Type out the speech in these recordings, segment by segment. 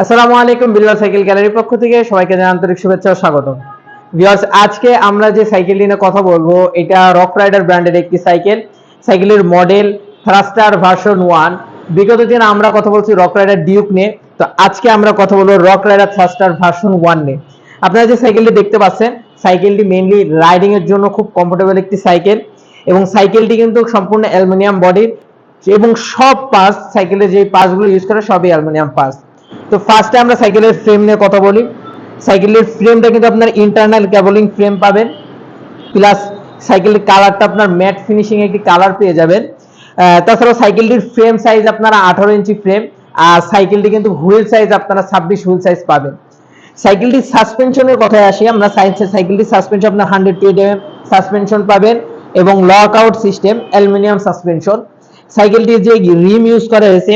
আসসালামু আলাইকুম বিল্লাল সাইকেল গ্যালারির পক্ষ থেকে সবাইকে জানাই আন্তরিক শুভেচ্ছা ও স্বাগত ভিউয়ার্স আজকে আমরা যে সাইকেল নিয়ে কথা বলব, এটা রক রাইডার ব্র্যান্ডের একটি সাইকেল। সাইকেলের মডেল থ্রাস্টার ভার্সন ওয়ান বিগত দিন আমরা কথা বলছি রক রাইডার ডিউক নিয়ে। তো আজকে আমরা কথা বলব rock rider thruster version one নিয়ে। আপনারা যে সাইকেলটি দেখতে পাচ্ছেন, সাইকেলটি মেইনলি রাইডিং এর জন্য খুব কমফোর্টেবল একটি সাইকেল। এবং সাইকেলটি কিন্তু সম্পূর্ণ অ্যালুমিনিয়াম বডির এবং সব পাস সাইকেলের যে পাসগুলো ইউজ করে, সবই অ্যালুমিনিয়াম পাস তো ফার্স্টে আমরা সাইকেলের ফ্রেম নিয়ে কথা বলি। সাইকেলের ফ্রেমটা কিন্তু আপনার ইন্টারনাল ক্যাবলিং ফ্রেম পাবেন। প্লাস সাইকেলের কালারটা আপনার ম্যাট ফিনিশিং একটি কালার পেয়ে যাবেন। তাছাড়া সাইকেলটির ফ্রেম সাইজ আপনারা আঠারো ইঞ্চি ফ্রেম আর সাইকেলটি কিন্তু হুইল সাইজ আপনারা ছাব্বিশ হুইল সাইজ পাবেন। সাইকেলটির সাসপেনশনের কথায় আসি আমরা সাইন্সের সাইকেলটির সাসপেনশন আপনার হান্ড্রেড টুয়েন্টি সাসপেনশন পাবেন এবং lock out system aluminium suspension সাইকেলটির যে রিম ইউজ করা হয়েছে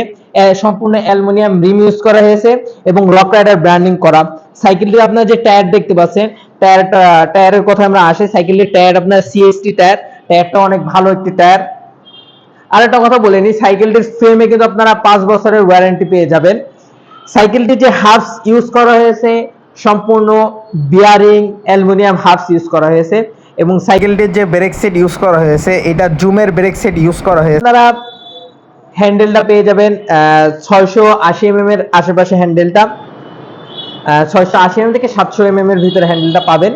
সম্পূর্ণ অ্যালুমিনিয়াম রিম ইউজ করা হয়েছে এবং রক রাইডার ব্র্যান্ডিং করা। সাইকেলটি আপনার যে টায়ার দেখতে পাচ্ছেন, টায়ার টায়ারের কথা আমরা আসি সাইকেলটির টায়ার আপনার সিএসটি টায়ার, টায়ারটা অনেক ভালো একটি টায়ার। আর একটা কথা বলে নি সাইকেলটির ফ্রেমে কিন্তু আপনারা পাঁচ বছরের ওয়ারেন্টি পেয়ে যাবেন। সাইকেলটি যে হাফস ইউজ করা হয়েছে, সম্পূর্ণ বিয়ারিং অ্যালুমিনিয়াম হাফস ইউজ করা হয়েছে এবং সাইকেলটির যে ব্রেক সেট ইউজ করা হয়েছে, এটা জুমের ব্রেক সেট ইউজ করা হয়েছে। আপনারা হ্যান্ডেলটা পেয়ে যাবেন ছয়শো আশি এম এর আশেপাশে হ্যান্ডেলটা। ছয়শো আশি এম থেকে সাতশো এম এর ভিতরে হ্যান্ডেলটা পাবেন।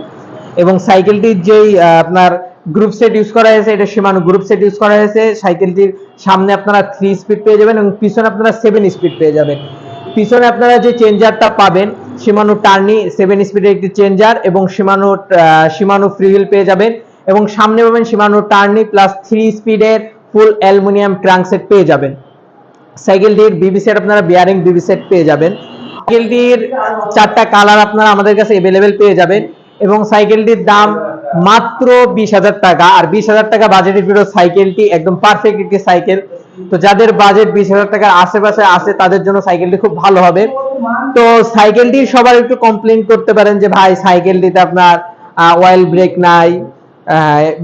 এবং সাইকেলটির যেই আপনার গ্রুপ সেট ইউজ করা হয়েছে, এটা সীমানো গ্রুপ সেট ইউজ করা হয়েছে। সাইকেলটির সামনে আপনারা থ্রি স্পিড পেয়ে যাবেন এবং পিছনে আপনারা সেভেন স্পিড পেয়ে যাবেন। পিছনে আপনারা যে চেঞ্জারটা পাবেন, সীমানো টার্নি সেভেন স্পিডের একটি চেঞ্জার এবং সীমানো সীমানো ফ্রি হুইল পেয়ে যাবেন। এবং সামনে পাবেন সীমানো টার্নি প্লাস থ্রি স্পিডের ফুল অ্যালুমিনিয়াম ট্রাঙ্ক সেট পেয়ে যাবেন। সাইকেলটির বিবি সেট আপনারা বিয়ারিং বিবি সেট পেয়ে যাবেন। সাইকেলটির চারটা কালার আপনারা আমাদের কাছে অ্যাভেলেবেল পেয়ে যাবেন এবং সাইকেলটির দাম মাত্র বিশ হাজার টাকা। আর বিশ হাজার টাকা বাজেটের ভিতরে সাইকেলটি একদম পারফেক্ট একটি সাইকেল। তো যাদের বাজেট বিশ হাজার টাকার আশেপাশে আছে, তাদের জন্য সাইকেলটি খুব ভালো হবে। তো সাইকেলটি সবার একটু কমপ্লেন করতে পারেন যে, ভাই, সাইকেলটিতে আপনার অয়েল ব্রেক নাই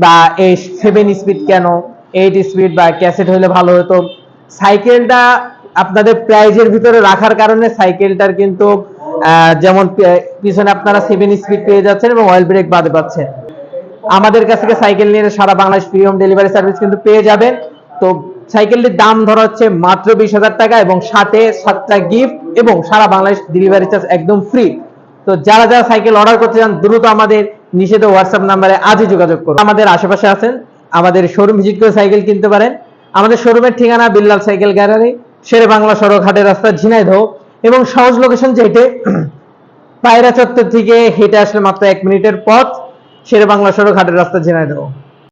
বা এই সেভেন স্পিড কেন? এইট স্পিড বা ক্যাসেট হলে ভালো হতো। সাইকেলটা আপনাদের প্রাইজের ভিতরে রাখার কারণে সাইকেলটার কিন্তু যেমন পিছনে আপনারা সেভেন স্পিড পেয়ে যাচ্ছেন এবং অয়েল ব্রেক বাদে পাচ্ছেন। আমাদের কাছ থেকে সাইকেল নিয়ে সারা Bangladesh free home delivery service কিন্তু পেয়ে যাবেন। তো সাইকেলটির দাম ধরা হচ্ছে মাত্র বিশ হাজার টাকা এবং সাথে সাতটা গিফট এবং সারা বাংলাদেশ ডেলিভারি চার্জ একদম ফ্রি তো যারা যারা সাইকেল অর্ডার করতে চান, দ্রুত আমাদের নিষেধ হোয়াটসঅ্যাপ নাম্বারে আজই যোগাযোগ করুন। আমাদের আশেপাশে আছেন আমাদের শোরুম ভিজিট করে সাইকেল কিনতে পারেন। আমাদের শোরুমের ঠিকানা বিল্লাল সাইকেল গ্যালারি শেরে বাংলা সড়ক, হাটের রাস্তা, ঝিনাইদহ। এবং সহজ লোকেশন যেটে পায়রা চত্বর থেকে হেঁটে আসলে মাত্র এক মিনিটের পথ, শেরে বাংলা সড়ক, হাটের রাস্তা, ঝিনাইদহ।